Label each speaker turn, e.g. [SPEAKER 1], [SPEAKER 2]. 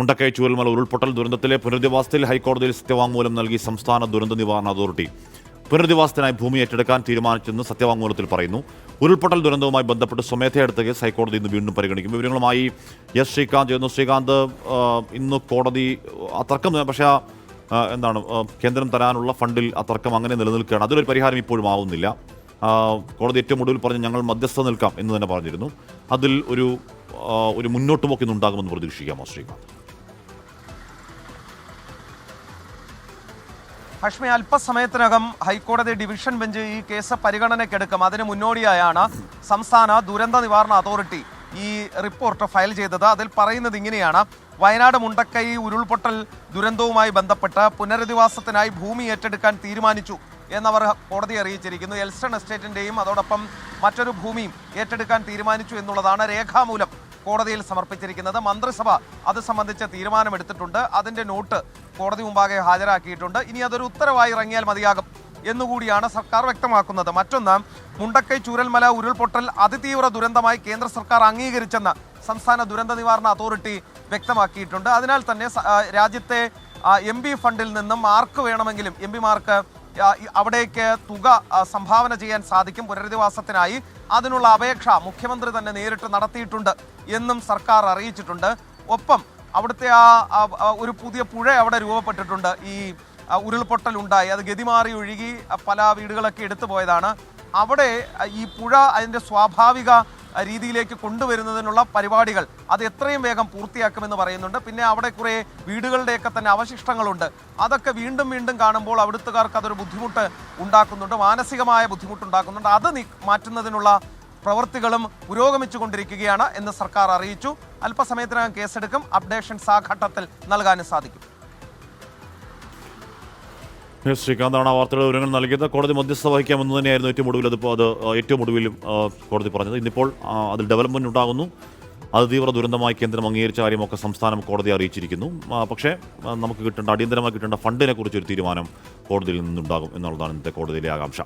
[SPEAKER 1] മുണ്ടക്കൈ ചൂരൽമല ഉരുൾപൊട്ടൽ ദുരന്തത്തിലെ പുനരധിവാസത്തിൽ ഹൈക്കോടതിയിൽ സത്യവാങ്മൂലം നൽകി സംസ്ഥാന ദുരന്ത നിവാരണ അതോറിറ്റി. പുനരധിവാസത്തിനായി ഭൂമി ഏറ്റെടുക്കാൻ തീരുമാനിച്ചെന്ന് സത്യവാങ്മൂലത്തിൽ പറയുന്നു. ഉരുൾപൊട്ടൽ ദുരന്തവുമായി ബന്ധപ്പെട്ട് സ്വമേധയെടുത്ത കേസ് ഹൈക്കോടതി ഇന്ന് വീണ്ടും പരിഗണിക്കും. വിവരങ്ങളുമായി എസ് ശ്രീകാന്ത് ചെയ്യുന്നു. ശ്രീകാന്ത് ഇന്ന് കോടതി തർക്കം പക്ഷേ ആ, എന്താണ് കേന്ദ്രം തരാനുള്ള ഫണ്ടിൽ ആ അങ്ങനെ നിലനിൽക്കുകയാണ്. അതിലൊരു പരിഹാരം ഇപ്പോഴും ആവുന്നില്ല. കോടതി ഏറ്റവും ഒടുവിൽ പറഞ്ഞ് ഞങ്ങൾ മധ്യസ്ഥ നിൽക്കാം എന്ന് തന്നെ പറഞ്ഞിരുന്നു. അതിൽ ഒരു ഒരു മുന്നോട്ട് പോക്ക് ഉണ്ടാകുമെന്ന് പ്രതീക്ഷിക്കാമോ ശ്രീകാന്ത്?
[SPEAKER 2] ഹഷ്മി അല്പസമയത്തിനകം ഹൈക്കോടതി ഡിവിഷൻ ബെഞ്ച് ഈ കേസ് പരിഗണനയ്ക്കെടുക്കും. അതിന് മുന്നോടിയായാണ് സംസ്ഥാന ദുരന്ത നിവാരണ അതോറിറ്റി ഈ റിപ്പോർട്ട് ഫയൽ ചെയ്തത്. അതിൽ പറയുന്നത് ഇങ്ങനെയാണ്. വയനാട് മുണ്ടക്കൈ ഉരുൾപൊട്ടൽ ദുരന്തവുമായി ബന്ധപ്പെട്ട് പുനരധിവാസത്തിനായി ഭൂമി ഏറ്റെടുക്കാൻ തീരുമാനിച്ചു എന്നവർ കോടതി അറിയിച്ചിരിക്കുന്നു. എൽസ്റ്റൺ എസ്റ്റേറ്റിന്റെയും അതോടൊപ്പം മറ്റൊരു ഭൂമിയും ഏറ്റെടുക്കാൻ തീരുമാനിച്ചു എന്നുള്ളതാണ് രേഖാമൂലം. കോടതിയിൽ സമർപ്പിച്ചിരിക്കുന്നത്. മന്ത്രിസഭ അത് സംബന്ധിച്ച തീരുമാനമെടുത്തിട്ടുണ്ട്. അതിന്റെ നോട്ട് കോടതി മുമ്പാകെ ഹാജരാക്കിയിട്ടുണ്ട്. ഇനി അതൊരു ഉത്തരവായി ഇറങ്ങിയാൽ മതിയാകും എന്നുകൂടിയാണ് സർക്കാർ വ്യക്തമാക്കുന്നത്. മറ്റൊന്ന് മുണ്ടക്കൈ ചൂരൽമല ഉരുൾപൊട്ടൽ അതിതീവ്ര ദുരന്തമായി കേന്ദ്ര സർക്കാർ അംഗീകരിച്ചെന്ന് സംസ്ഥാന ദുരന്ത നിവാരണ അതോറിറ്റി വ്യക്തമാക്കിയിട്ടുണ്ട്. അതിനാൽ തന്നെ രാജ്യത്തെ എം ഫണ്ടിൽ നിന്നും ആർക്ക് വേണമെങ്കിലും എം പിമാർക്ക് അവിടേക്ക് തുക സംഭാവന ചെയ്യാൻ സാധിക്കും പുനരധിവാസത്തിനായി. അതിനുള്ള അപേക്ഷ മുഖ്യമന്ത്രി തന്നെ നേരിട്ട് നടത്തിയിട്ടുണ്ട് എന്നും സർക്കാർ അറിയിച്ചിട്ടുണ്ട്. ഒപ്പം അവിടുത്തെ ആ ഒരു പുതിയ പുഴ അവിടെ രൂപപ്പെട്ടിട്ടുണ്ട്. ഈ ഉരുൾപൊട്ടൽ ഉണ്ടായി. അത് ഗതിമാറി ഒഴുകി പല വീടുകളൊക്കെ എടുത്തു പോയതാണ്. അവിടെ ഈ പുഴ അതിന്റെ സ്വാഭാവിക രീതിയിലേക്ക് കൊണ്ടുവരുന്നതിനുള്ള പരിപാടികൾ അത് എത്രയും വേഗം പൂർത്തിയാക്കുമെന്ന് പറയുന്നുണ്ട്. പിന്നെ അവിടെ കുറെ വീടുകളുടെയൊക്കെ തന്നെ അവശിഷ്ടങ്ങളുണ്ട്. അതൊക്കെ വീണ്ടും വീണ്ടും കാണുമ്പോൾ അവിടുത്തുകാർക്ക് അതൊരു ബുദ്ധിമുട്ട് ഉണ്ടാക്കുന്നുണ്ട് മാനസികമായ ബുദ്ധിമുട്ടുണ്ടാക്കുന്നുണ്ട്. അത് മാറ്റുന്നതിനുള്ള പ്രവൃത്തികളും പുരോഗമിച്ചുകൊണ്ടിരിക്കുകയാണ് എന്ന് സർക്കാർ അറിയിച്ചു. അല്പസമയത്തിനകം കേസെടുക്കും. അപ്ഡേഷൻസ് ആ ഘട്ടത്തിൽ നൽകാനും സാധിക്കും.
[SPEAKER 1] ശ്രീകാന്താണ് ആ വാർത്തയുടെ വിവരങ്ങൾ നൽകിയത്. കോടതി മധ്യസ്ഥ വഹിക്കാമെന്ന് തന്നെയായിരുന്നു ഏറ്റവും ഒടുവിൽ അതിപ്പോൾ അത് ഏറ്റവും ഒടുവിൽ ആ, കോടതി പറഞ്ഞത്. ഇന്നിപ്പോൾ അതിൽ ഡെവലപ്മെന്റ് ഉണ്ടാകുന്നു. അത് തീവ്ര ദുരന്തമായി കേന്ദ്രം അംഗീകരിച്ച കാര്യമൊക്കെ സംസ്ഥാനം കോടതി അറിയിച്ചിരിക്കുന്നു. പക്ഷേ നമുക്ക് കിട്ടേണ്ട അടിയന്തരമായി കിട്ടേണ്ട ഫണ്ടിനെ കുറിച്ചൊരു തീരുമാനം കോടതിയിൽ നിന്നുണ്ടാകും എന്നുള്ളതാണ് ഇന്നത്തെ കോടതിയിലെ ആകാംക്ഷ.